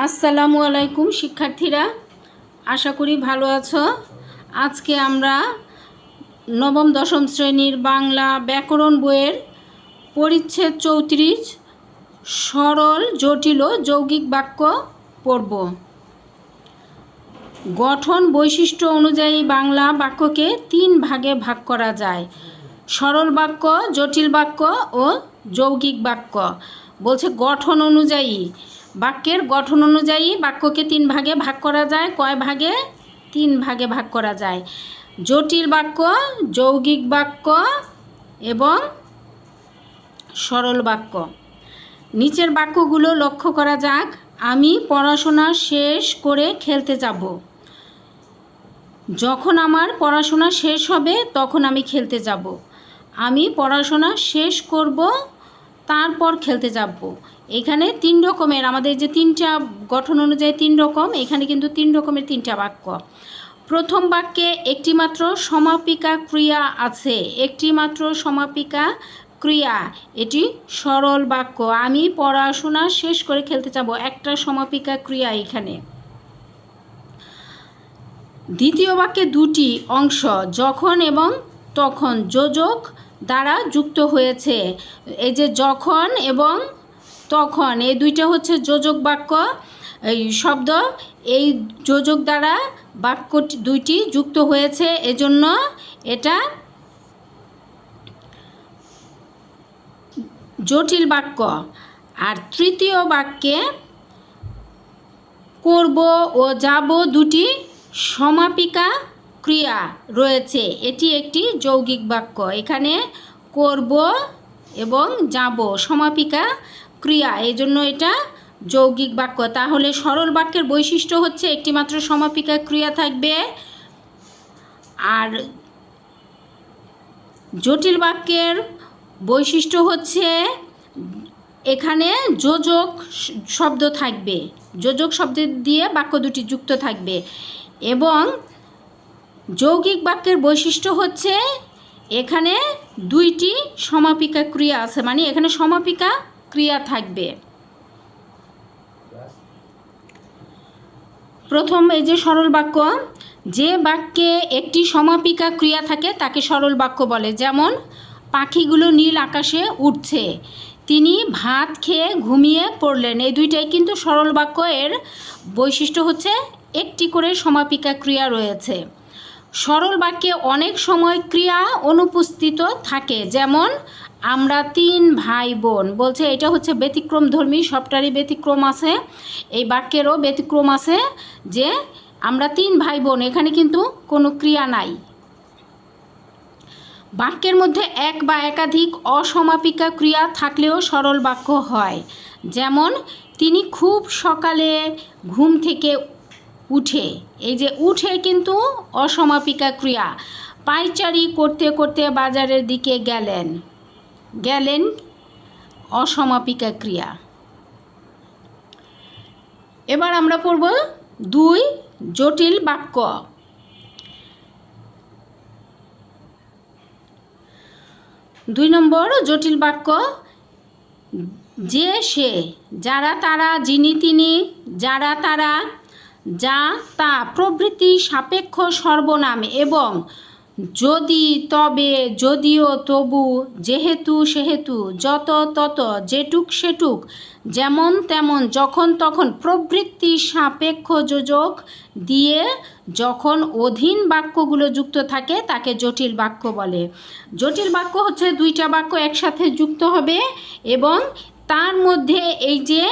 আসসালামু আলাইকুম, শিক্ষার্থীরা। আশা করি ভালো আছো। আজকে আমরা নবম, দশম শ্রেণির বাংলা ব্যাকরণ বইয়ের পরিচ্ছেদ চৌত্রিশ সরল, জটিল যৌগিক বাক্য পড়ব। গঠন বৈশিষ্ট্য অনুযায়ী বাংলা বাক্যকে তিন ভাগে ভাগ করা যায়। সরল বাক্য, জটিল বাক্য ও যৌগিক বাক্য। বলছে গঠন অনুযায়ী বাক্যের গঠন অনুযায়ী বাক্যকে তিন ভাগে ভাগ করা যায়। কয় ভাগে? তিন ভাগে ভাগ করা যায়। জটিল বাক্য, যৌগিক বাক্য এবং সরল বাক্য। নিচের বাক্যগুলো লক্ষ্য করা যাক। আমি পড়াশোনা শেষ করে খেলতে যাব। যখন আমার পড়াশোনা শেষ হবে, তখন আমি খেলতে যাব। আমি পড়াশোনা শেষ করব, তারপর খেলতে যাব। এখানে তিন রকমের, আমাদের যে তিনটা গঠন অনুযায়ী তিন রকম, এখানে কিন্তু তিন রকমের তিনটা বাক্য। প্রথম বাক্যে একটি মাত্র সমাপিকা ক্রিয়া আছে একটি মাত্র সমাপিকা ক্রিয়া। এটি সরল বাক্য। আমি পড়াশোনা শেষ করে খেলতে যাব, একটা সমাপিকা ক্রিয়া এখানে। দ্বিতীয় বাক্যে দুটি অংশ, যখন এবং তখন, যোজক দ্বারা যুক্ত হয়েছে। এই যে যখন এবং তখন এই দুইটা হচ্ছে যোজক বাক্য, এই শব্দ, এই যোজক দ্বারা বাক্য দুইটি যুক্ত হয়েছে। এজন্য এটা জটিল বাক্য। আর তৃতীয় বাক্যে করব ও যাব দুটি সমাপিকা ক্রিয়া রয়েছে। এটি একটি যৌগিক বাক্য। এখানে করব এবং যাব সমাপিকা ক্রিয়া এই জন্য এটা যৌগিক বাক্য। তাহলে সরল বাক্যের বৈশিষ্ট্য হচ্ছে একটি মাত্র সমাপিকা ক্রিয়া থাকবে। আর জটিল বাক্যের বৈশিষ্ট্য হচ্ছে এখানে যোজক শব্দ থাকবে। যোজক শব্দ দিয়ে বাক্য দুটি যুক্ত থাকবে। এবং যৌগিক বাক্যের বৈশিষ্ট্য হচ্ছে এখানে দুইটি সমাপিকা ক্রিয়া আছে। মানে এখানে সমাপিকা ক্রিয়া থাকবে। প্রথম এই যে সরল বাক্য, যে বাক্যে একটি সমাপিকা ক্রিয়া থাকে, তাকে সরল বাক্য বলে। যেমন, পাখিগুলো নীল আকাশে উঠছে তিনি ভাত খেয়ে ঘুমিয়ে পড়লেন। এই দুইটাই কিন্তু সরল বাক্য এর বৈশিষ্ট্য হচ্ছে, একটি করে সমাপিকা ক্রিয়া রয়েছে। সরল বাক্যে অনেক সময় ক্রিয়া অনুপস্থিত থাকে। যেমন আমরা তিন ভাই বোন। বলছে, এটা হচ্ছে ব্যতিক্রম ধর্মী, সবটারই ব্যতিক্রম আছে। এই বাক্যেরও ব্যতিক্রম আছে যে আমরা তিন ভাই বোন, এখানে কিন্তু কোনো ক্রিয়া নাই। বাক্যের মধ্যে এক বা একাধিক অসমাপিকা ক্রিয়া থাকলেও সরল বাক্য হয়। যেমন, তিনি খুব সকালে ঘুম থেকে উঠে। এই যে উঠে কিন্তু অসমাপিকা ক্রিয়া। পাইচারি করতে করতে বাজারের দিকে গেলেন। গেলেন অসমাপিকা ক্রিয়া। এবার আমরা পড়ব দুই জটিল বাক্য। দুই নম্বর জটিল বাক্য, যে সে, যারা তারা, যিনি তিনি, যারা তারা, যা তা প্রভৃতি সাপেক্ষ সর্বনাম এবং যদি, তবে, যদিও, তবু, যেহেতু, সেহেতু, যত, তত, যেটুক, সেটুক, যেমন তেমন, যখন তখন প্রবৃত্তি সাপেক্ষ যোজক দিয়ে যখন অধীন বাক্যগুলো যুক্ত থাকে, তাকে জটিল বাক্য বলে। জটিল বাক্য হচ্ছে দুইটা বাক্য একসাথে যুক্ত হবে এবং তার মধ্যে এই যে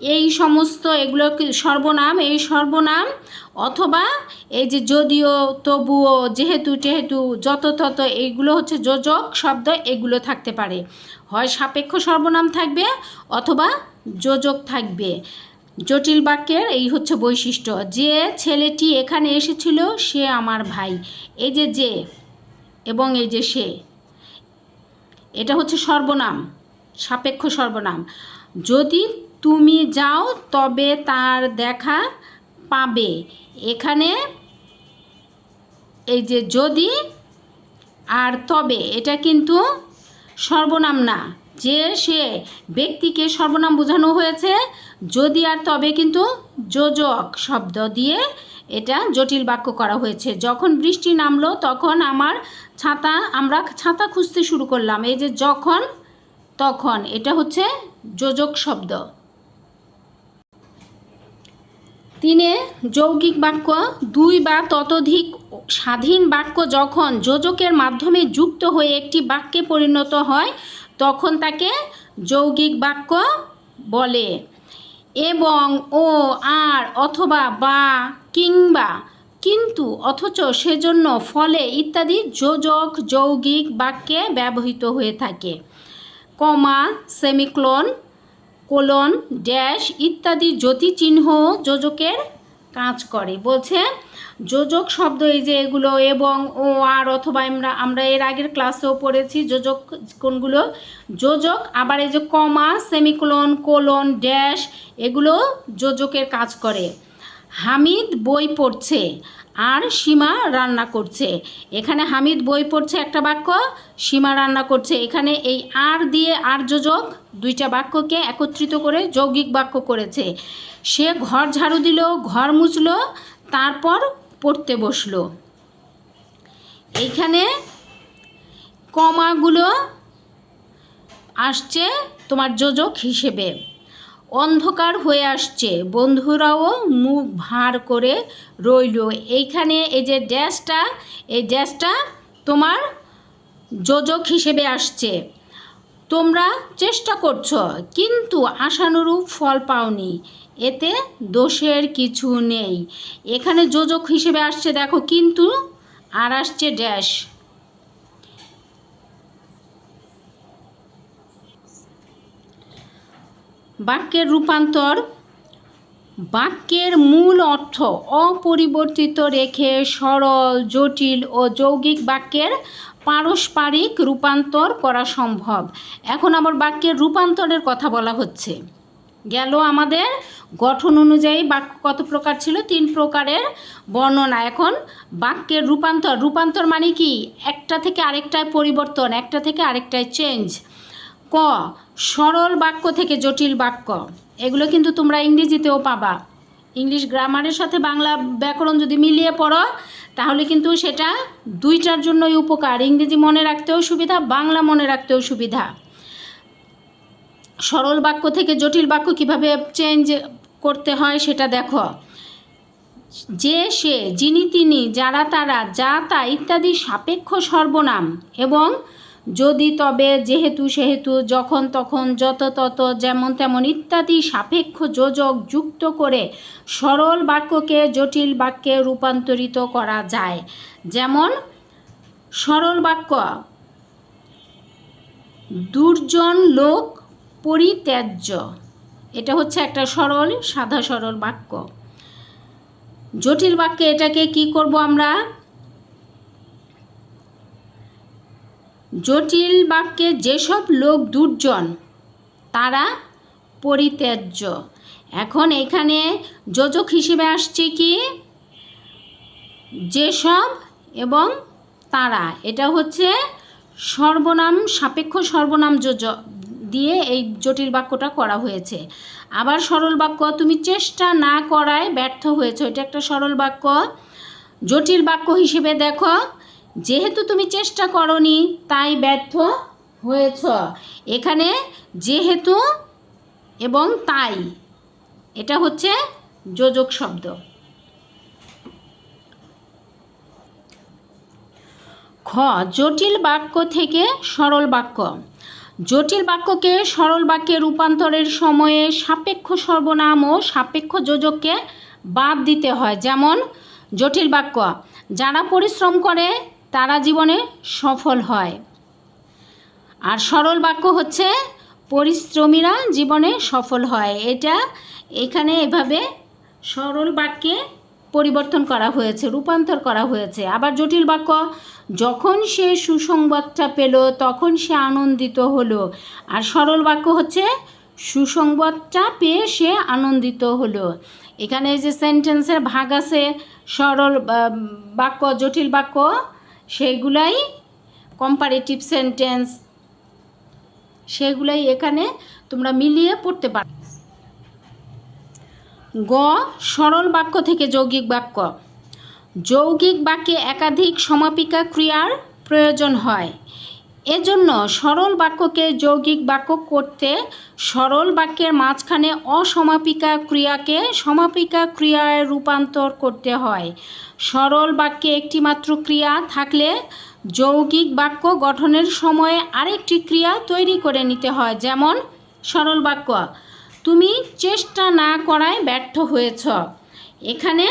এই সমস্ত এগুলো সর্বনাম, এই সর্বনাম অথবা এই যে যদিও, তবুও, যেহেতু, টেহেতু, যত তত এইগুলো হচ্ছে যোজক শব্দ, এগুলো থাকতে পারে। হয় সাপেক্ষ সর্বনাম থাকবে অথবা যোজক থাকবে। জটিল বাক্যের এই হচ্ছে বৈশিষ্ট্য। যে ছেলেটি এখানে এসেছিল, সে আমার ভাই। এই যে যে এবং এই যে সে। এটা হচ্ছে সর্বনাম। সাপেক্ষ সর্বনাম। যদি তুমি যাও, তবে তার দেখা পাবে। এখানে এই যে যদি আর তবে, এটা কিন্তু সর্বনাম না। যে সে ব্যক্তিকে সর্বনাম বোঝানো হয়েছে, যদি আর তবে কিন্তু যোজক শব্দ দিয়ে এটা জটিল বাক্য করা হয়েছে। যখন বৃষ্টি নামলো, তখন আমার ছাতা, আমরা ছাতা খুঁজতে শুরু করলাম। এই যে যখন তখন এটা হচ্ছে যোজক শব্দ। তিনে যৌগিক বাক্য, দুই বা ততোধিক স্বাধীন বাক্য যখন যোজকের মাধ্যমে যুক্ত হয়ে একটি বাক্যে পরিণত হয়, তখন তাকে যৌগিক বাক্য বলে। এবং ও, আর, অথবা বা, কিংবা, কিন্তু, অথচ সেজন্য ফলে ইত্যাদি যোজক যৌগিক বাক্যে ব্যবহৃত হয়ে থাকে। কমা, সেমিক্লোন, কোলন, ড্যাশ ইত্যাদি জ্যোতিচিহ্ন যোজকের কাজ করে। বলছে, যোজক শব্দ এই যে এগুলো এবং ও আর অথবা আমরা আমরা এর আগের ক্লাসেও পড়েছি যোজক কোনগুলো? যোজক, আবার এই যে কমা, সেমিকোলন, কোলন, ড্যাশ এগুলো যোজকের কাজ করে। হামিদ বই পড়ছে। আর সীমা রান্না করছে। এখানে হামিদ বই পড়ছে একটা বাক্য, সীমা রান্না করছে। এখানে এই আর দিয়ে আর যোজক দুইটা বাক্যকে একত্রিত করে যৌগিক বাক্য করেছে। সে ঘর ঝাড়ু দিল, ঘর মুছলো, তারপর পড়তে বসল। এইখানে কমাগুলো আসছে তোমার যোজক হিসেবে। অন্ধকার হয়ে আসছে। বন্ধুরাও মুখ ভার করে রইল। এইখানে এই যে ড্যাশটা, এই ড্যাশটা তোমার যোজক হিসেবে আসছে। তোমরা চেষ্টা করছ, কিন্তু আশানুরূপ ফল পাওনি। এতে দোষের কিছু নেই। এখানে যোজক হিসেবে আসছে, দেখো, কিন্তু আর আসছে ড্যাশ। বাক্যের রূপান্তর, বাক্যের মূল অর্থ অপরিবর্তিত রেখে সরল, জটিল ও যৌগিক বাক্যের পারস্পরিক রূপান্তর করা সম্ভব। এখন আবার বাক্যের রূপান্তরের কথা বলা হচ্ছে। গেল আমাদের গঠন অনুযায়ী বাক্য কত প্রকার ছিল? তিন প্রকারের বর্ণনা। এখন বাক্যের রূপান্তর রূপান্তর মানে কি? একটা থেকে আরেকটায় পরিবর্তন, একটা থেকে আরেকটায় চেঞ্জ ক, সরল বাক্য থেকে জটিল বাক্য। এগুলো কিন্তু তোমরা ইংরেজিতেও পাবা। ইংলিশ গ্রামারের সাথে বাংলা ব্যাকরণ যদি মিলিয়ে পড়ো, তাহলে কিন্তু সেটা দুইটার জন্যই উপকার। ইংরেজি মনে রাখতেও সুবিধা, বাংলা মনে রাখতেও সুবিধা। সরল বাক্য থেকে জটিল বাক্য কীভাবে চেঞ্জ করতে হয় সেটা দেখো। যে, সে, যিনি, তিনি, যারা, তারা, যা, তা ইত্যাদি সাপেক্ষ সর্বনাম এবং যদি তবে যেহেতু সেহেতু যখন তখন যত তত যেমন তেমন ইত্যাদি সাপেক্ষ যোজক যুক্ত করে সরল বাক্যকে জটিল বাক্যে রূপান্তরিত করা যায়। যেমন, সরল বাক্য, দুর্জন লোক পরিত্যাজ্য। এটা হচ্ছে একটা সরল, সাদা সরল বাক্য। জটিল বাক্যে এটাকে কি করব আমরা? জটিল বাক্যে যেসব লোক দুর্জন, তারা পরিত্যাজ্য। এখন এখানে যোজক হিসেবে আসছে কি? যেসব এবং তারা। এটা হচ্ছে সর্বনাম, সাপেক্ষ সর্বনাম যোজক দিয়ে এই জটিল বাক্যটা করা হয়েছে। আবার সরল বাক্য, তুমি চেষ্টা না করায় ব্যর্থ হয়েছে। এটা একটা সরল বাক্য। জটিল বাক্য হিসেবে দেখো যেহেতু তুমি চেষ্টা করনি, তাই ব্যর্থ হয়েছ। এখানে যেহেতু এবং তাই, এটা হচ্ছে যোজক শব্দ। খ, জটিল বাক্য থেকে সরল বাক্য। জটিল বাক্যকে সরল বাক্যে রূপান্তরের সময়ে সাপেক্ষ সর্বনাম ও সাপেক্ষ যোজককে বাদ দিতে হয়। যেমন, জটিল বাক্য, যারা পরিশ্রম করে তারা জীবনে সফল হয়। আর সরল বাক্য হচ্ছে, পরিশ্রমীরা জীবনে সফল হয়। এটা এখানে এভাবে সরল বাক্যে পরিবর্তন করা হয়েছে, রূপান্তর করা হয়েছে। আবার জটিল বাক্য, যখন সে সুসংবাদটা পেল, তখন সে আনন্দিত হলো। আর সরল বাক্য হচ্ছে, সুসংবাদটা পেয়ে সে আনন্দিত হলো। এখানে যে সেন্টেন্সের ভাগ আছে, সরল বাক্য, জটিল বাক্য সেইগুলাই কম্পারেটিভ সেন্টেন্স সেগুলাই এখানে তোমরা মিলিয়ে পড়তে পার। গ, সরল বাক্য থেকে যৌগিক বাক্য। যৌগিক বাক্যে একাধিক সমাপিকা ক্রিয়ার প্রয়োজন হয়। এজন্য সরল বাক্যকে যৌগিক বাক্য করতে সরল বাক্যের মাঝখানে অসমাপিকা ক্রিয়াকে সমাপিকা ক্রিয়ায় রূপান্তর করতে হয়। সরল বাক্যে একটিমাত্র ক্রিয়া থাকলে যৌগিক বাক্য গঠনের সময়ে আরেকটি ক্রিয়া তৈরি করে নিতে হয়, যেমন সরল বাক্য, তুমি চেষ্টা না করায় ব্যর্থ হয়েছ। এখানে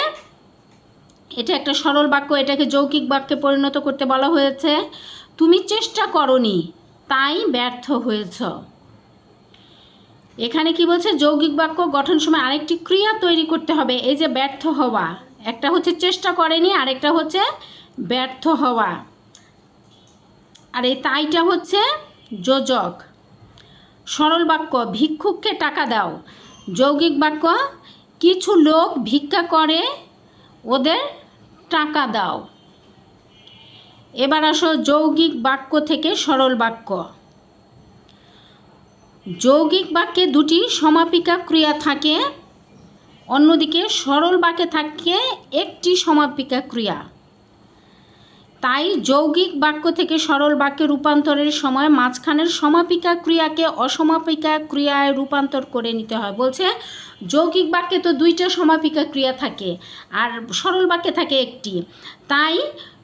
এটা একটা সরল বাক্য, এটাকে যৌগিক বাক্যে পরিণত করতে বলা হয়েছে। তুমি চেষ্টা করনি, তাই ব্যর্থ হয়েছ। এখানে কি বলছে? যৌগিক বাক্য গঠন সময় আরেকটি ক্রিয়া তৈরি করতে হবে, এই যে ব্যর্থ হওয়া। একটা হচ্ছে চেষ্টা করেনি, আরেকটা হচ্ছে ব্যর্থ হওয়া। আর এই তাইটা হচ্ছে যোজক। সরল বাক্য, ভিক্ষুককে টাকা দাও। যৌগিক বাক্য, কিছু লোক ভিক্ষা করে, ওদের টাকা দাও। এবার আসো যৌগিক বাক্য থেকে সরল বাক্য। যৌগিক বাক্যে দুটি সমাপিকা ক্রিয়া থাকে, অন্যদিকে সরল বাক্যে থাকে একটি সমাপিকা ক্রিয়া। তাই যৌগিক বাক্য থেকে সরল বাক্যে রূপান্তরের সময় মাঝখানের সমাপিকা ক্রিয়াকে অসমাপিকা ক্রিয়ায় রূপান্তর করে নিতে হয়। বলছে, যৌগিক বাক্যে তো দুইটা সমাপিকা ক্রিয়া থাকে আর সরল বাক্যে থাকে একটি। তাই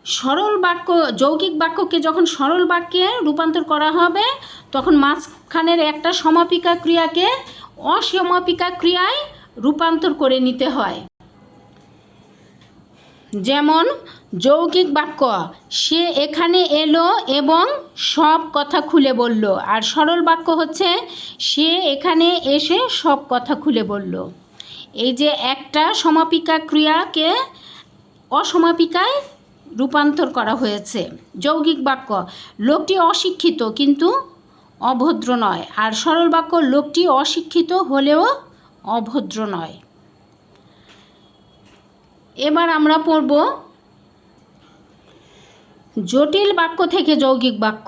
সরল বাক্য, যৌগিক বাক্যকে যখন সরল বাক্যে রূপান্তর করা হবে, তখন মাঝখানের একটা সমাপিকা ক্রিয়াকে অসমাপিকা ক্রিয়ায় রূপান্তর করে নিতে হয়। যেমন, যৌগিক বাক্য, সে এখানে এলো এবং সব কথা খুলে বলল। আর সরল বাক্য হচ্ছে, সে এখানে এসে সব কথা খুলে বলল। এই যে একটা সমাপিকা ক্রিয়াকে অসমাপিকায় রূপান্তর করা হয়েছে। যৌগিক বাক্য, লোকটি অশিক্ষিত কিন্তু অভদ্র নয়। আর সরল বাক্য, লোকটি অশিক্ষিত হলেও অভদ্র নয়। এবার আমরা পড়ব জটিল বাক্য থেকে যৌগিক বাক্য।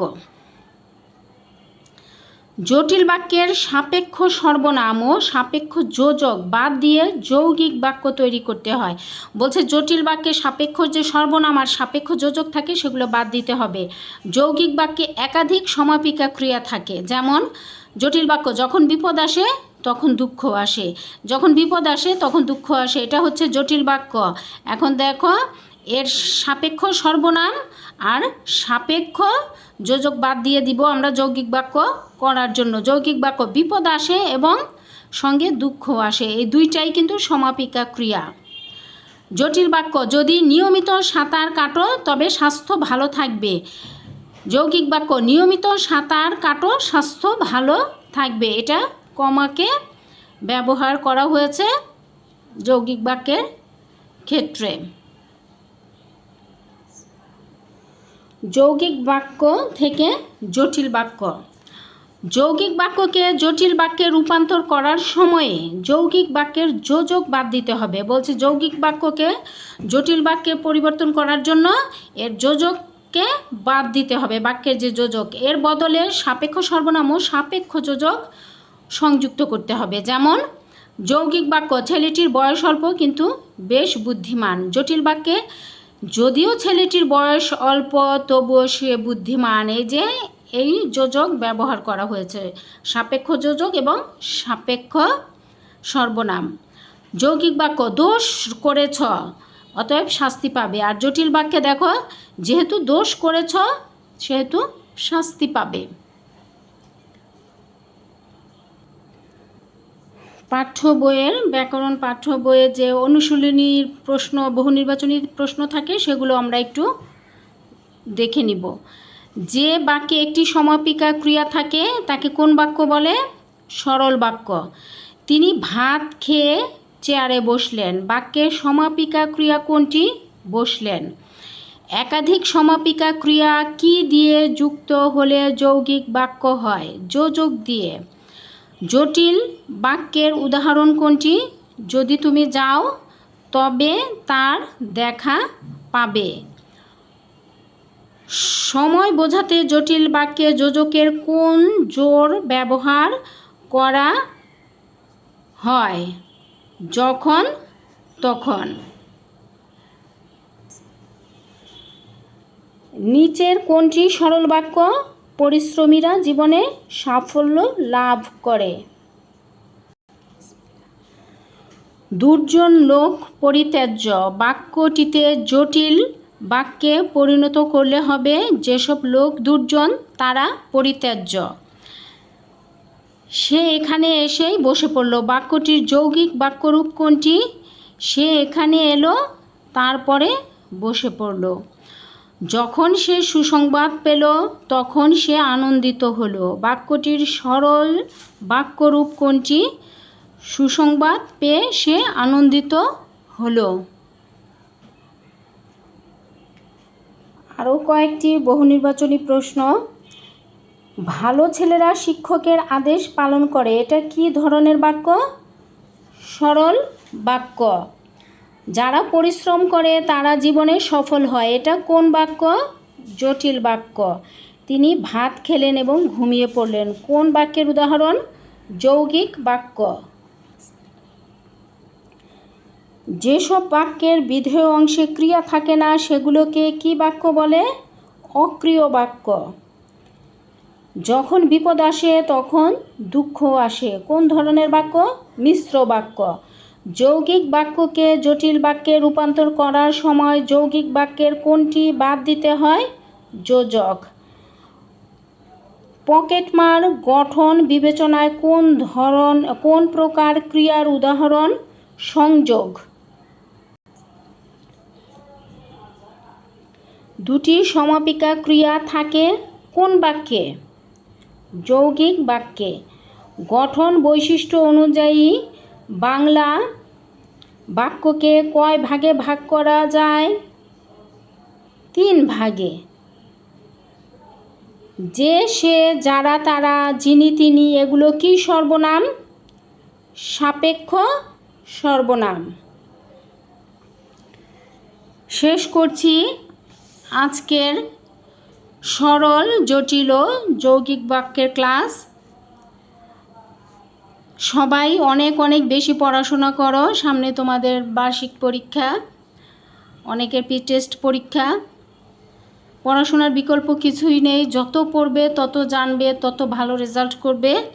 জটিল বাক্যের সাপেক্ষ সর্বনাম ও সাপেক্ষ যোজক বাদ দিয়ে যৌগিক বাক্য তৈরি করতে হয়। বলছে, জটিল বাক্যে সাপেক্ষ যে সর্বনাম আর সাপেক্ষ যোজক থাকে, সেগুলো বাদ দিতে হবে। যৌগিক বাক্যে একাধিক সমাপিকা ক্রিয়া থাকে। যেমন, জটিল বাক্য যখন বিপদ আসে, তখন দুঃখ আসে। যখন বিপদ আসে, তখন দুঃখ আসে। এটা হচ্ছে জটিল বাক্য। এখন দেখো, এর সাপেক্ষ সর্বনাম আর সাপেক্ষ যোজক বাদ দিয়ে দিব আমরা যৌগিক বাক্য করার জন্য। যৌগিক বাক্য বিপদ আসে এবং সঙ্গে দুঃখ আসে। এই দুইটাই কিন্তু সমাপিকা ক্রিয়া। জটিল বাক্য, যদি নিয়মিত সাঁতার কাটো, তবে স্বাস্থ্য ভালো থাকবে। যৌগিক বাক্য, নিয়মিত সাঁতার কাটো, স্বাস্থ্য ভালো থাকবে। এটা কমাকে ব্যবহার করা হয়েছে যৌগিক বাক্যের ক্ষেত্রে। যৌগিক বাক্য থেকে জটিল বাক্য। যৌগিক বাক্যকে জটিল বাক্যে রূপান্তর করার সময়ে যৌগিক বাক্যের যোজক বাদ দিতে হবে। বলছে যৌগিক বাক্যকে জটিল বাক্যে পরিবর্তন করার জন্য এর যোজককে বাদ দিতে হবে, বাক্যের যে যোজক। এর বদলে সাপেক্ষ সর্বনাম ও সাপেক্ষ যোজক সংযুক্ত করতে হবে। যেমন, যৌগিক বাক্য ছেলেটির বয়স অল্প কিন্তু বেশ বুদ্ধিমান। জটিল বাক্যে যদিও ছেলেটির বয়স অল্প, তবুও সে বুদ্ধিমান। এই যে, এই যোজক ব্যবহার করা হয়েছে। সাপেক্ষ যোজক এবং সাপেক্ষ সর্বনাম। যৌগিক বাক্য, দোষ করেছ, অতএব শাস্তি পাবে। আর জটিল বাক্যে দেখো, যেহেতু দোষ করেছ, সেহেতু শাস্তি পাবে। পাঠ্য বইয়ের ব্যাকরণ, পাঠ্য বইয়ে যে অনুশীলনীর প্রশ্ন, বহু নির্বাচনী প্রশ্ন থাকে, সেগুলো আমরা একটু দেখে নিব। যে বাক্যে একটি সমাপিকা ক্রিয়া থাকে, তাকে কোন বাক্য বলে? সরল বাক্য। তিনি ভাত খেয়ে চেয়ারে বসলেন। বাক্যের সমাপিকা ক্রিয়া কোনটি? বসলেন। একাধিক সমাপিকা ক্রিয়া কি দিয়ে যুক্ত হলে যৌগিক বাক্য হয়? যোজক দিয়ে। জটিল বাক্যের উদাহরণ কোনটি? যদি তুমি যাও, তবে তার দেখা পাবে। সময় বোঝাতে জটিল বাক্যে যোজকের কোন জোর ব্যবহার করা হয়? যখন, তখন। নিচের কোনটি সরল বাক্য? পরিশ্রমীরা জীবনে সাফল্য লাভ করে। দুর্জন লোক পরিত্যাজ্য। বাক্যটিতে জটিল বাক্যে পরিণত করলে হবে, যেসব লোক দুর্জন, তারা পরিত্যাজ্য। সে এখানে এসেই বসে পড়ল। বাক্যটির যৌগিক বাক্যরূপ কোনটি? সে এখানে এলো, তারপরে বসে পড়ল। যখন সে সুসংবাদ পেল, তখন সে আনন্দিত হলো। বাক্যটির সরল বাক্যরূপ কোনটি? সুসংবাদ পেয়ে সে আনন্দিত হলো। আরও কয়েকটি বহুনির্বাচনী প্রশ্ন। ভালো ছেলেরা শিক্ষকের আদেশ পালন করে, এটা কি ধরনের বাক্য? সরল বাক্য। যারা পরিশ্রম করে, তারা জীবনে সফল হয়। এটা কোন বাক্য? জটিল বাক্য। তিনি ভাত খেলেন এবং ঘুমিয়ে পড়লেন। কোন বাক্যের উদাহরণ? যৌগিক বাক্য। যেসব বাক্যের বিধেয় অংশে ক্রিয়া থাকে না, সেগুলোকে কি বাক্য বলে? অক্রিয় বাক্য। যখন বিপদ আসে, তখন দুঃখ আসে। কোন ধরনের বাক্য? মিশ্র বাক্য। যৌগিক বাক্যকে জটিল বাক্যে রূপান্তর করার সময় যৌগিক বাক্যের কোনটি বাদ দিতে হয়? যোজক। পকেটমার গঠন বিবেচনায় কোন ধরন, কোন প্রকার ক্রিয়ার উদাহরণ? সংযোগ। দুটি সমাপিকা ক্রিয়া থাকে কোন বাক্যে? যৌগিক বাক্যে। গঠন বৈশিষ্ট্য অনুযায়ী বাংলা বাক্যকে কয় ভাগে ভাগ করা যায়? তিন ভাগে। যে, সে, যারা, তারা, যিনি, তিনি, এগুলো কি সর্বনাম? সাপেক্ষ সর্বনাম। শেষ করছি আজকের সরল, জটিল, যৌগিক বাক্যের ক্লাস। সবাই অনেক অনেক বেশি পড়াশোনা করো। সামনে তোমাদের বার্ষিক পরীক্ষা, অনেকের পি টেস্ট পরীক্ষা। পড়াশোনার বিকল্প কিছুই নেই। যত পড়বে, তত জানবে, তত ভালো রেজাল্ট করবে।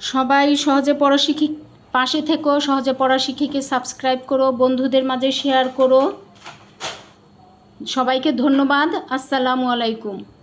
সবাই সহজে পড়া শিখি, পাশে থেকো, সহজে পড়া শিখিকে সাবস্ক্রাইব করো, বন্ধুদের মাঝে শেয়ার করো। সবাইকে ধন্যবাদ। আসসালামু আলাইকুম।